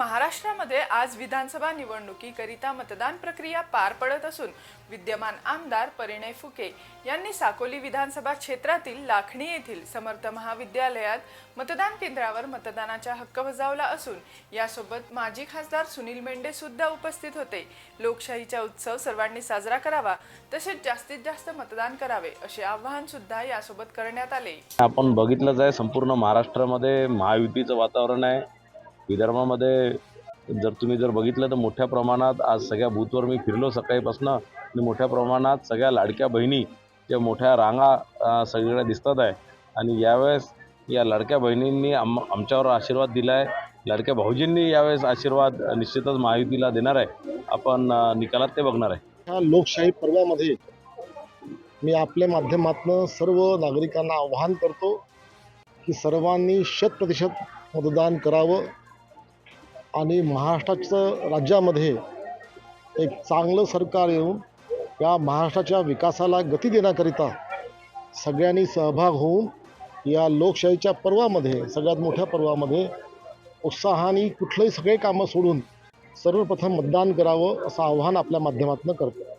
महाराष्ट्रामध्ये आज विधानसभा निवडणुकीकरिता मतदान प्रक्रिया पार पडत असून विद्यमान आमदार परिणय फुके यांनी साकोली विधानसभा क्षेत्रातील लाखणी येथील समर्थ महाविद्यालयात मतदान केंद्रावर मतदानाचा हक्क बजावला असून यासोबत माजी खासदार सुनील मेंढे सुद्धा उपस्थित होते. लोकशाहीचा उत्सव सर्वांनी साजरा करावा तसेच जास्तीत जास्त मतदान करावे असे आवाहन सुद्धा यासोबत करण्यात आले. आपण बघितलंच आहे संपूर्ण महाराष्ट्रामध्ये महायुतीचं वातावरण आहे. विदर्भामध्ये जर तुम्ही जर बघितलं तर मोठ्या प्रमाणात आज सगळ्या बूथवर मी फिरलो सकाळीपासून. आणि मोठ्या प्रमाणात सगळ्या लाडक्या बहिणी त्या मोठ्या रांगा सगळीकडे दिसतात आहे. आणि यावेळेस या लाडक्या बहिणींनी आम आमच्यावर आशीर्वाद दिला आहे लाडक्या भाऊजींनी यावेळेस आशीर्वाद निश्चितच महायुतीला देणार आहे. आपण निकालात ते बघणार आहे. ह्या लोकशाही पर्वामध्ये मी आपल्या माध्यमातून सर्व नागरिकांना आवाहन करतो की सर्वांनी शत प्रतिशत मतदान करावं. आणि महाराष्ट्राचं राज्यामध्ये एक चांगलं सरकार येऊन या महाराष्ट्राच्या विकासाला गती देण्याकरिता सगळ्यांनी सहभाग होऊन या लोकशाहीच्या पर्वामध्ये सगळ्यात मोठ्या पर्वामध्ये उत्साहाने कुठलंही सगळे कामं सोडून सर्वप्रथम मतदान करावं असं आव्हान आपल्या माध्यमातून करतो.